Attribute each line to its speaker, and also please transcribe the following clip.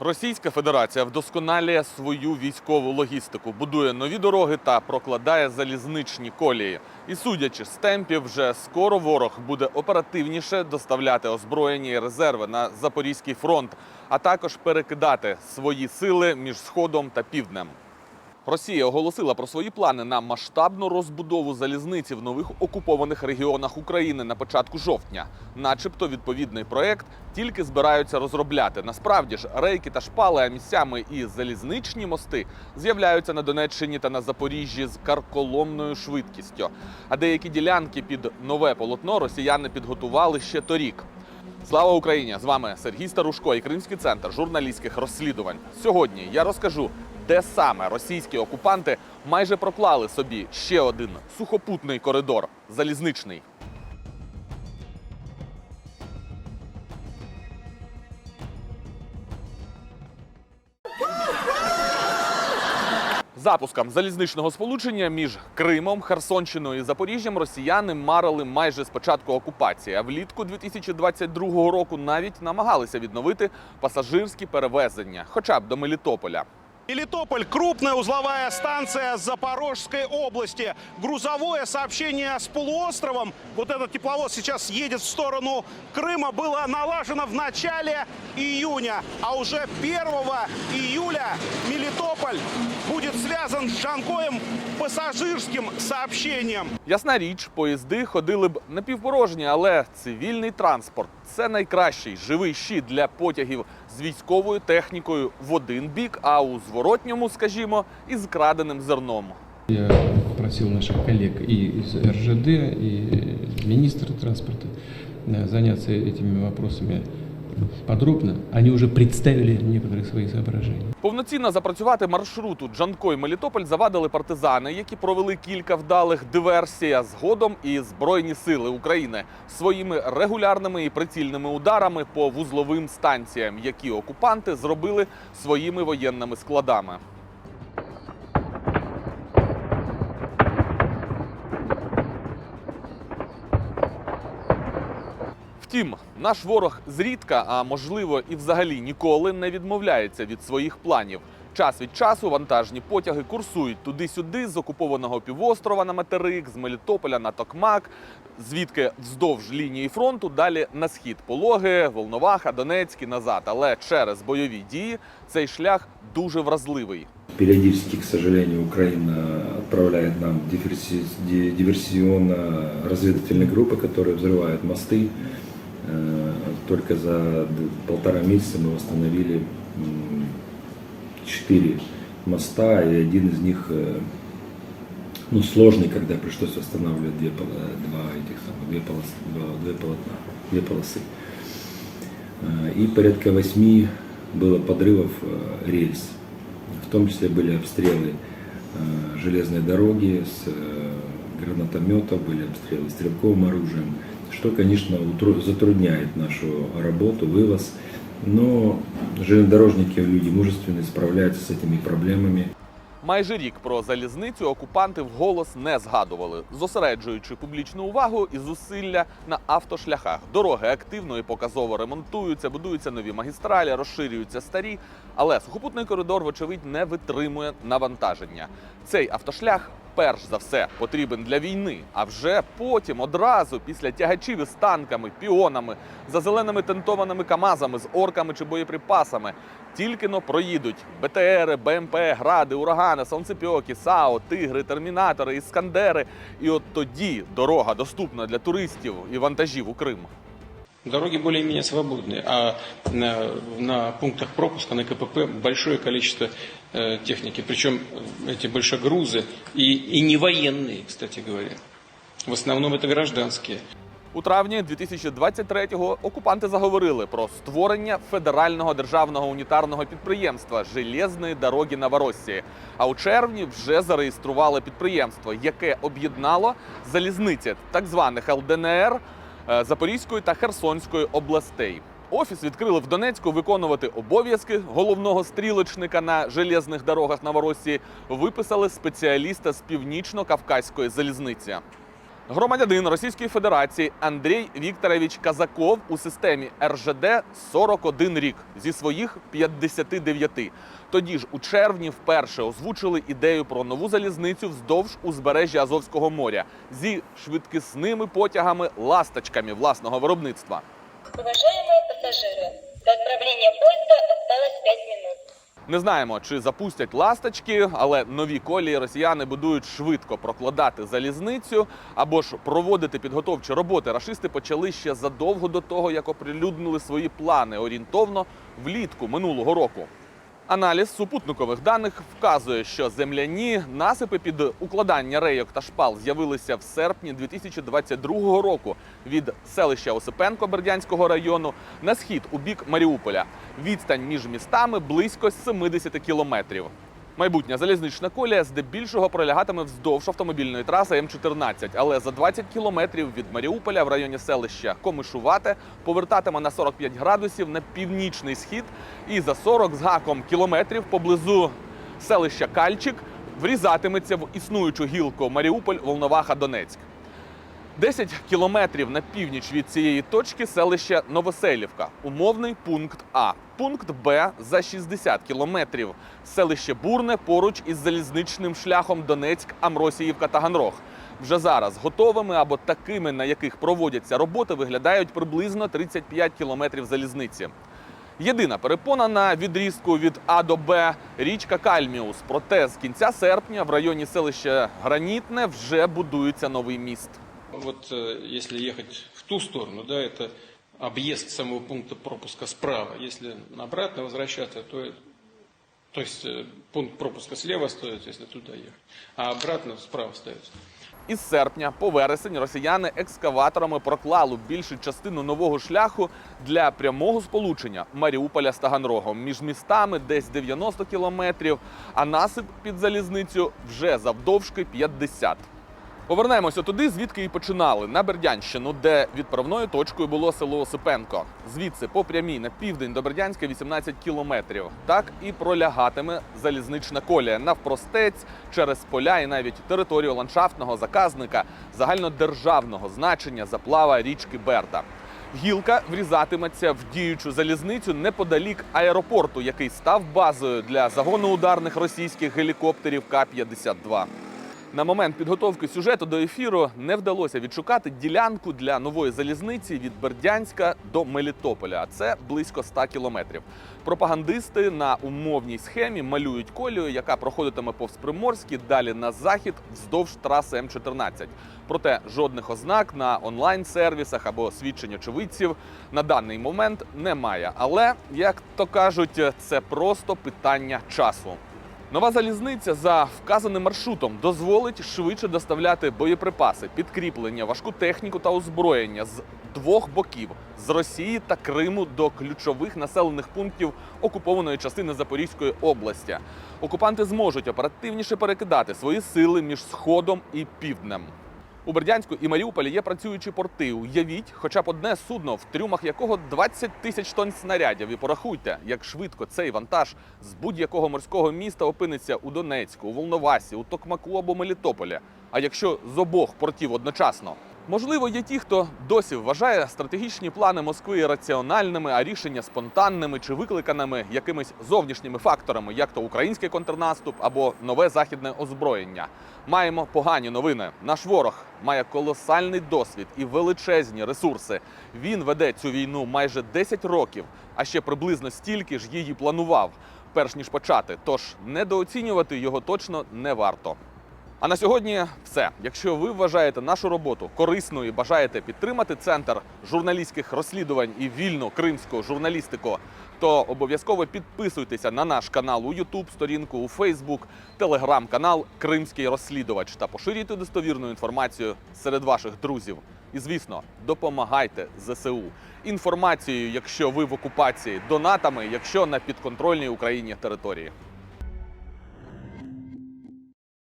Speaker 1: Російська Федерація вдосконалює свою військову логістику, будує нові дороги та прокладає залізничні колії. І судячи з темпів, вже скоро ворог буде оперативніше доставляти озброєні резерви на Запорізький фронт, а також перекидати свої сили між сходом та півднем. Росія оголосила про свої плани на масштабну розбудову залізниці в нових окупованих регіонах України на початку жовтня. Начебто відповідний проект тільки збираються розробляти. Насправді ж рейки та шпали, а місцями і залізничні мости з'являються на Донеччині та на Запоріжжі з карколомною швидкістю. А деякі ділянки під нове полотно росіяни підготували ще торік. Слава Україні! З вами Сергій Старушко і Кримський центр журналістських розслідувань. Сьогодні я розкажу, де саме російські окупанти майже проклали собі ще один сухопутний коридор залізничний. Запуском залізничного сполучення між Кримом, Херсонщиною і Запоріжжям росіяни марили майже з початку окупації. А влітку 2022 року навіть намагалися відновити пасажирські перевезення, хоча б до Мелітополя.
Speaker 2: Мелитополь – крупная узловая станция Запорожской области. Грузовое сообщение с полуостровом, вот этот тепловоз сейчас едет в сторону Крыма, было налажено в начале июня. А уже 1 июля Мелитополь будет связан с Джанкоем пассажирским сообщением.
Speaker 1: Ясна річ, поїзди ходили б напівпорожні, але цивільний транспорт це найкращий живий щит для потягів з військовою технікою в один бік, а у зворотньому, скажімо, із краденим зерном.
Speaker 3: Я попросив наших колег і з РЖД, і міністра транспорту зайнятися заняться этими вопросами подробно. Они уже представили некоторые свои соображения.
Speaker 1: Повноцінно запрацювати маршруту Джанкой Мелітополь завадили партизани, які провели кілька вдалих диверсій, а згодом і збройні сили України своїми регулярними і прицільними ударами по вузловим станціям, які окупанти зробили своїми воєнними складами. Втім, наш ворог зрідка, а можливо і взагалі ніколи не відмовляється від своїх планів. Час від часу вантажні потяги курсують туди-сюди з окупованого півострова на материк, з Мелітополя на Токмак, звідки вздовж лінії фронту далі на схід Пологи, Волноваха, Донецьк і назад. Але через бойові дії цей шлях дуже вразливий.
Speaker 4: Периодически, к сожалению, Украина отправляет нам диверси- ди- диверсионно-разведывательные группы, которые взрывают мосты. Э, Только за полтора месяца мы восстановили четыре моста, и один из них э, ну, сложный, когда пришлось восстанавливать две, э, два этих самых, две, полосы, два, две полотна, две полосы. Э, И порядка восьми было подрывов э, рельс. В том числе были обстрелы э, железной дороги с э, гранатометов, были обстрелы стрелковым оружием, что, конечно, утру- затрудняет нашу работу, вывоз. Но железнодорожники, люди мужественные, справляются с этими проблемами.
Speaker 1: Майже рік про залізницю окупанти вголос не згадували, зосереджуючи публічну увагу і зусилля на автошляхах. Дороги активно і показово ремонтуються, будуються нові магістралі, розширюються старі. Але сухопутний коридор, вочевидь, не витримує навантаження. Цей автошлях. Перш за все потрібен для війни, а вже потім одразу після тягачів із танками, піонами, за зеленими тентованими камазами з орками чи боєприпасами тільки но проїдуть БТРи, БМП, гради, урагани, сонцепьоки, САО, тигри, термінатори, іскандери. І от тоді дорога доступна для туристів і вантажів у Крим.
Speaker 5: Дороги более-менее свободные, а на, на пунктах пропуска на КПП большое количество э, техники, причем эти большегрузы и, и не военные, кстати говоря. В основном это гражданские.
Speaker 1: У травні 2023-го окупанти заговорили про створення федерального державного унітарного підприємства Железної дороги Новороссії. А у червні вже зареєстрували підприємство, яке об'єднало залізниці так званих ЛДНР е, Запорізької та Херсонської областей. Офіс відкрили в Донецьку виконувати обов'язки головного стрілочника на железних дорогах Новоросії. Виписали спеціаліста з північно-кавказької залізниці. Громадянин Російської Федерації Андрій Вікторович Казаков у системі РЖД 41 рік зі своїх 59. Тоді ж у червні вперше озвучили ідею про нову залізницю вздовж узбережжя Азовського моря зі швидкісними потягами ласточками власного виробництва.
Speaker 6: Уважаемые пассажиры, до отправления поезда осталось 5 минут.
Speaker 1: Не знаємо, чи запустять ласточки, але нові колії росіяни будують швидко прокладати залізницю або ж проводити підготовчі роботи. Рашисти почали ще задовго до того, як оприлюднили свої плани орієнтовно влітку минулого року. Аналіз супутникових даних вказує, що земляні насипи під укладання рейок та шпал з'явилися в серпні 2022 року від селища Осипенко Бердянського району на схід у бік Маріуполя. Відстань між містами близько 70 кілометрів. Майбутня залізнична колія здебільшого пролягатиме вздовж автомобільної траси М14, але за 20 кілометрів від Маріуполя в районі селища Комишувате повертатиме на 45 градусів на північний схід і за 40 з гаком кілометрів поблизу селища Кальчик врізатиметься в існуючу гілку Маріуполь Волноваха Донецьк. 10 кілометрів на північ від цієї точки селище Новоселівка, умовний пункт А. Пункт Б за 60 кілометрів. Селище Бурне поруч із залізничним шляхом Донецьк, Амросіївка Таганрог. Вже зараз готовими або такими, на яких проводяться роботи, виглядають приблизно 35 кілометрів залізниці. Єдина перепона на відрізку від А до Б річка Кальміус. Проте з кінця серпня в районі селища Гранітне вже будується новий міст
Speaker 5: Вот э, если ехать в ту сторону, да, это объезд самого пункта пропуска справа. Если обратно возвращаться, то, то есть э, пункт пропуска слева стоит, если туда ехать, а обратно справа ставится.
Speaker 1: Із серпня по вересень росіяни екскаваторами проклали більшу частину нового шляху для прямого сполучення Маріуполя з Таганрогом. Між містами десь 90 кілометрів, а насип під залізницю вже завдовжки 50. Повернемося туди, звідки і починали на Бердянщину, де відправною точкою було село Осипенко. Звідси по прямій на південь до Бердянська 18 кілометрів. Так і пролягатиме залізнична колія навпростець через поля і навіть територію ландшафтного заказника загальнодержавного значення заплава річки Берда. Гілка врізатиметься в діючу залізницю неподалік аеропорту, який став базою для загону ударних російських гелікоптерів К-52. На момент підготовки сюжету до ефіру не вдалося відшукати ділянку для нової залізниці від Бердянська до Мелітополя. А це близько 100 кілометрів. Пропагандисти на умовній схемі малюють колію, яка проходитиме повз Приморські, далі на захід вздовж траси М14. Проте жодних ознак на онлайн-сервісах або свідчень очевидців на даний момент немає. Але як то кажуть, це просто питання часу. Нова залізниця за вказаним маршрутом дозволить швидше доставляти боєприпаси, підкріплення, важку техніку та озброєння з двох боків з Росії та Криму до ключових населених пунктів окупованої частини Запорізької області. Окупанти зможуть оперативніше перекидати свої сили між сходом і півднем. У Бердянську і Маріуполі є працюючі порти. Уявіть, хоча б одне судно, в трюмах якого 20 тисяч тонн снарядів. І порахуйте, як швидко цей вантаж з будь-якого морського міста опиниться у Донецьку, у Волновасі, у Токмаку або Мелітополі. А якщо з обох портів одночасно. Можливо, є ті, хто досі вважає стратегічні плани Москви раціональними, а рішення спонтанними чи викликаними якимись зовнішніми факторами, як то український контрнаступ або нове західне озброєння. Маємо погані новини. Наш ворог має колосальний досвід і величезні ресурси. Він веде цю війну майже 10 років, а ще приблизно стільки ж її планував, перш ніж почати. Тож недооцінювати його точно не варто. А на сьогодні все. Якщо ви вважаєте нашу роботу корисною і бажаєте підтримати центр журналістських розслідувань і вільну кримську журналістику, то обов'язково підписуйтеся на наш канал у YouTube, сторінку у Facebook, телеграм-канал Кримський розслідувач та поширюйте достовірну інформацію серед ваших друзів. І звісно, допомагайте ЗСУ інформацією, якщо ви в окупації, донатами, якщо на підконтрольній Україні території.